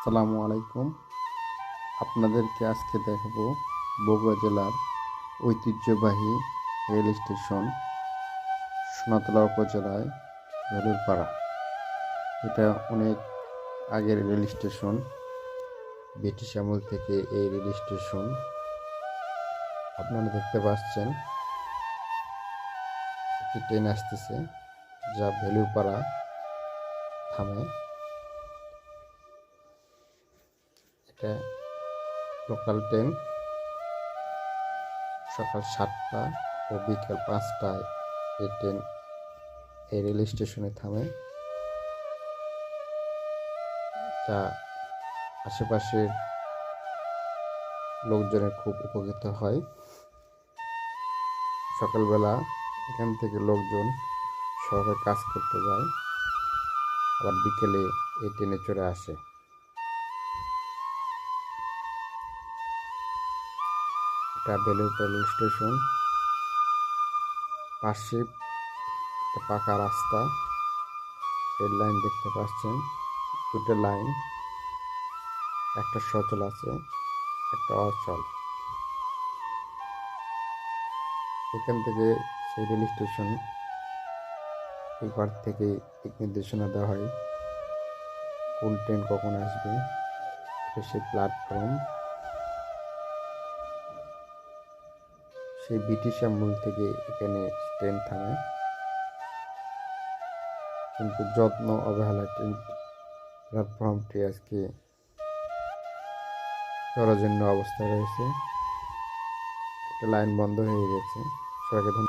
আসসালামু আলাইকুম। আপনাদেরকে আজকে দেখাবো বগুড়া জেলার ঐতিহ্যবাহী রেল স্টেশন সোনাতলা উপজেলায় ভেলুরপাড়া এটা অনেক আগের রেল স্টেশন ব্রিটিশ আমল থেকে এই রেল স্টেশন। আপনারা দেখতে পাচ্ছেন, একটি ট্রেন আসতেছে যা ভেলুরপাড়া থামে। এটা লোকাল ট্রেন সকাল সাতটা ও বিকেল পাঁচটায় এই ট্রেন এই রেল স্টেশনে থামে। যা আশেপাশের লোকজনের খুব উপকৃত হয়। সকালবেলা এখান থেকে লোকজন শহরে কাজ করতে যায়, আবার বিকেলে এই ট্রেনে চড়ে আসে। এটা বেলুরপা রেল স্টেশন। পাশে একটা পাকা রাস্তা। রেল লাইন দেখতে পাচ্ছেন। দুটো লাইন। একটা সচল আছে, একটা অচল। এখান থেকে সেই রেল স্টেশন এই ঘর থেকে দিক নির্দেশনা দেওয়া হয়। কোন ট্রেন কখন আসবে? সেই প্ল্যাটফর্ম সেই ব্রিটিশ আমল থেকে এখানে ট্রেন থামে। কিন্তু যত্ন, অবহেলা, ট্রেন প্ল্যাটফর্মটি আজকে জরাজীর্ণ অবস্থা রয়েছে। একটা লাইন বন্ধ হয়ে গেছে। সবাইকে